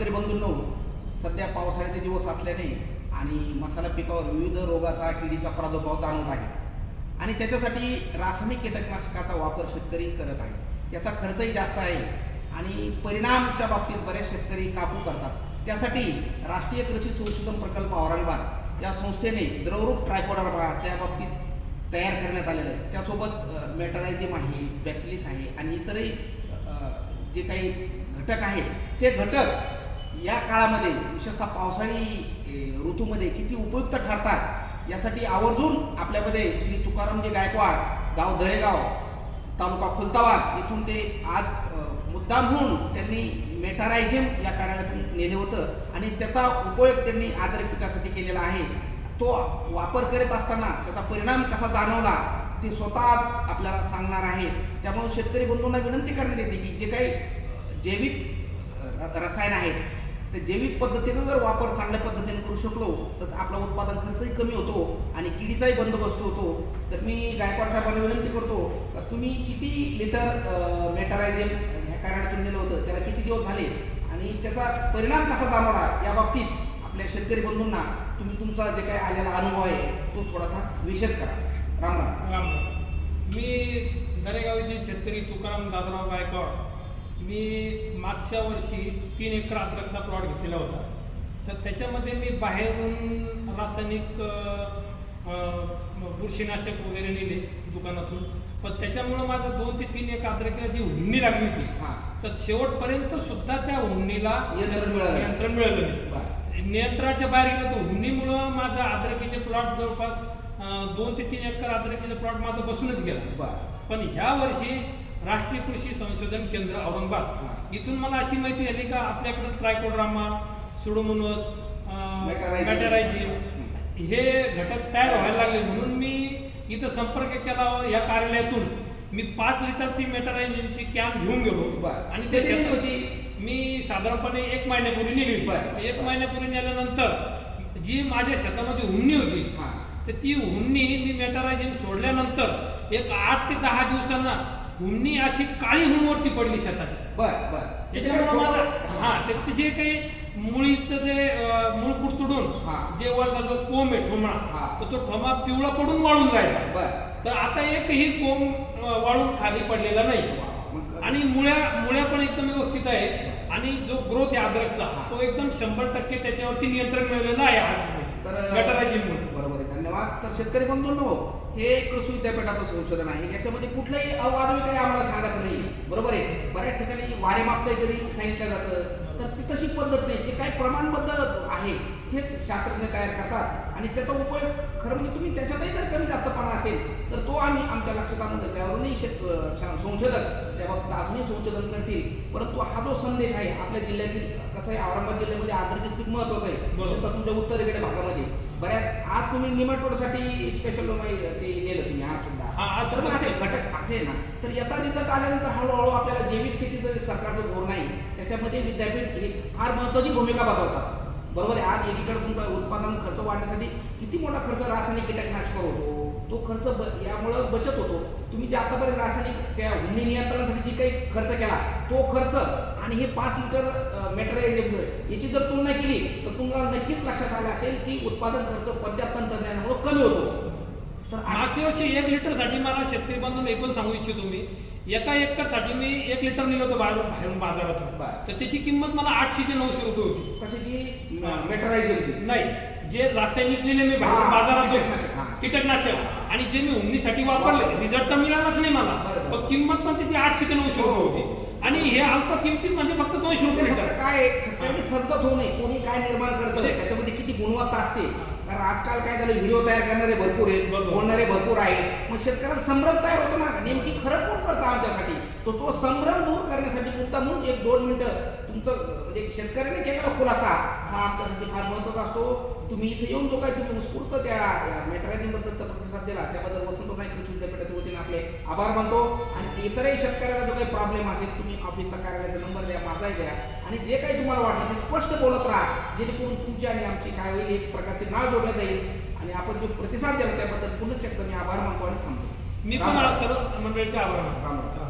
शेतकरी बंधूंनो सध्या पावसाळ्याचे दिवस असल्याने आणि मसाला पिकावर विविध रोगाचा किडीचा प्रादुर्भाव जाणवत आहे. आणि त्याच्यासाठी रासायनिक कीटकनाशकाचा वापर शेतकरी करत आहे. याचा खर्चही जास्त आहे आणि परिणामच्या बाबतीत बरेच शेतकरी काबू करतात. त्यासाठी राष्ट्रीय कृषी संशोधन प्रकल्प औरंगाबाद या संस्थेने द्रवरूप ट्रायकोडर्मा त्या बाबतीत तयार करण्यात आलेलं आहे. त्यासोबत मेटरायझिम आहे बॅसिलिस आहे आणि इतरही जे काही घटक आहेत ते घटक या काळामध्ये विशेषतः पावसाळी ऋतूमध्ये किती उपयुक्त ठरतात यासाठी आवर्जून आपल्यामध्ये श्री तुकारामजी गायकवाड गाव दरेगाव तालुका खुलताबाद इथून ते आज मुद्दाम म्हणून त्यांनी मेटारायझम या कार्यालयातून नेले होतं आणि त्याचा उपयोग त्यांनी आदर पिकासाठी केलेला आहे. तो वापर करत असताना त्याचा परिणाम कसा जाणवला ते स्वतःच आपल्याला सांगणार आहे. त्यामुळे शेतकरी बंधूंना विनंती करण्यात येते की जे काही जैविक रसायन आहेत तर जैविक पद्धतीनं जर वापर चांगल्या पद्धतीने करू शकलो तर आपला उत्पादन खर्चही कमी होतो आणि किडीचाही बंदोबस्त होतो. तर मी गायकवाड साहेबांना विनंती करतो तर तुम्ही किती लिटर मेटारायझिम ह्या कारणातून नेलं होतं त्याला किती दिवस झाले? आणि त्याचा परिणाम कसा जाणवला? या बाबतीत आपल्या शेतकरी बंधूंना तुम्ही तुमचा जे काही आलेला अनुभव आहे तो थोडासा विशेष करा. राम राम. राम राम. मी दरेगाव येथील शेतकरी तुकाराम दादराव गायकवाड मी मागच्या वर्षी तीन एकर अद्रकचा प्लॉट घेतलेला होता. तर त्याच्यामध्ये मी बाहेरून रासायनिक बुरशीनाशक वगैरे नेले दुकानातून. पण त्याच्यामुळं माझं दोन ते तीन एकर अद्रकीला जी हुंडी लागली होती हां. तर शेवटपर्यंत सुद्धा त्या हुंडीला नियंत्रण मिळालं नाही. नियंत्रणाच्या बाहेर गेलं तर हुंडीमुळं माझा अद्रकीचे प्लॉट जवळपास दोन ते तीन एकर अद्रकीचे प्लॉट माझा बसूनच गेला. पण ह्या वर्षी राष्ट्रीय कृषी संशोधन केंद्र. औरंगाबाद इथून मला अशी माहिती झाली का आपल्याकडे ट्रायकोड्रामा सुडोमोनोस. मॅटेरायझिम हे घटक तयार व्हायला लागले म्हणून मी इथं संपर्क केला या कार्यालयातून मी पाच लिटरची मेटारायझिमची कॅन घेऊन गेलो. आणि ते होती? मी साधारणपणे एक महिन्यापूर्वी नेली. होती एक महिन्यापूर्वी नेल्यानंतर जी माझ्या शेतामध्ये हुन्नी होती तर ती हुन्नी मी मेटारायझिन सोडल्यानंतर एक आठ ते दहा दिवसांना हुन्नी अशी काळी हुन वरती पडली शेताची. बर बर. त्याच्यामुळे मला हा ते जे काही मुळीचं जे मूळ कुडतुडून हा. जे वरचा जो कोंब आहे ठोमा हा. तर तो ठोमा पिवळा पडून वाळून जायचा. बर. तर आता एकही कोंब वाळून खाली पडलेला नाही. आणि मुळ्या मुळ्या पण एकदम व्यवस्थित आहेत. आणि जो ग्रोथ आहे अद्रकचा तो एकदम शंभर टक्के त्याच्यावरती नियंत्रण मिळालेलं आहे तर गटाराजीमुळे. बरोबर आहे. धन्यवाद. तर शेतकरी बंधूंनो हे कृषी विद्यापीठाचं संशोधन आहे. याच्यामध्ये कुठलंही अवादवी काही आम्हाला सांगायचं नाही बरोबर आहे? बऱ्याच ठिकाणी वारे मापतंय जरी सांगितलं जातं. तर ती तशी पद्धत नाही. जे काही प्रमाणबद्ध आहे तेच शास्त्रज्ञ तयार करतात. आणि त्याचा उपयोग खरं म्हणजे तुम्ही त्याच्यातही जर कमी जास्तपणा असेल तर तो आम्ही आमच्या लक्षात आणून घेतो त्यावरूनही शेत संशोधक त्या बाबतीत अजूनही संशोधन करतील. परंतु हा जो संदेश आहे आपल्या जिल्ह्यातील कसं आहे औरंगाबाद जिल्ह्यामध्ये आदरकीत खूप महत्वाचं आहे. विशेषतः तुमच्या उत्तरेकडे भागामध्ये. बऱ्याच आज तुम्ही निमटोडसाठी स्पेशल ते गेलं तुम्ही आज सुद्धा. हा, तर असे. घटक असे आहे ना तर याचा रिझल्ट आल्यानंतर हळूहळू आपल्याला जैविक शेतीचं जे सरकारचं धोरण आहे त्याच्यामध्ये विद्यापीठ हे फार महत्वाची भूमिका बजावतात. बरोबर आहे. आज एकीकडे तुमचा उत्पादन खर्च वाढण्यासाठी किती मोठा खर्च रासायनिक कीटकनाशक होतो? तो खर्च ब यामुळं बचत होतो. तुम्ही जे आतापर्यंत रासायनिक त्या हुंडी नियंत्रणासाठी जी काही खर्च केला तो खर्च आणि हे पाच लिटर मेटेरियल याची जर तुलना केली तर तुम्हाला नक्कीच लक्षात आलं असेल की उत्पादन खर्च कोणत्या तंत्रज्ञानामुळे कमी होतो. तर मागच्या वर्षी एक लिटरसाठी मला शेतकरी बांधून एकूण सांगू इच्छितो मी एका एकरसाठी मी एक लिटर नेलं होतं बाहेरून बाहेरून बाजारातून. तर त्याची किंमत मला आठशे ते नऊशे रुपये होती. कशाची? मेटरायझरची नाही जे रासायनिक नेले मी बाहेरून हा, बाजारातून. कीटकनाशक, आणि जे मी उन्नीसाठी वापरले रिझल्ट तर मिळालाच नाही मला. पण किंमत पण त्याची आठशे ते नऊशे रुपये हो. होती. आणि हे अल्प किमतीत म्हणजे फक्त दोनशे रुपये लिटर. फक्त काय फसगत होऊ नये. कोणी काय निर्माण करतं त्याच्यामध्ये किती गुणवत्ता असते? कारण आजकाल काय झालं व्हिडिओ तयार करणारे भरपूर आहेत. बोलणारे भरपूर आहेत. मग शेतकऱ्याला संभ्रम तयार होतो ना. नेमकी खरं कोण करतं आमच्यासाठी? तो तो संभ्रम दूर करण्यासाठी मुद्दा म्हणून एक दोन मिनिटं तुमचं म्हणजे शेतकऱ्याने केलेला खुलासा हा आमच्यासाठी फार महत्त्वाचा असतो. तुम्ही इथे येऊन जो काय तुम्ही उत्स्फूर्त त्या मेट्रायझिंगबद्दल प्रतिसाद दिला. त्याबद्दल वसंत नाईक कृषी विद्यापीठाच्या वतीने आपले आभार मानतो. आणि इतरही शेतकऱ्याला जो काही प्रॉब्लेम असेल तुम्ही ऑफिसचा कार्यालयाचा नंबर द्या माझाही द्या. आणि जे काही तुम्हाला वाटलं ते स्पष्ट बोलत राहा जेणेकरून तुमची आणि आमची काय होईल एक प्रकारचे नाव जोडलं जाईल आणि आपण जो प्रतिसाद दिला त्याबद्दल एकदा मी आभार मानतो आणि थांबतो मी पण. सर्व मंडळीचे आभार मानतो.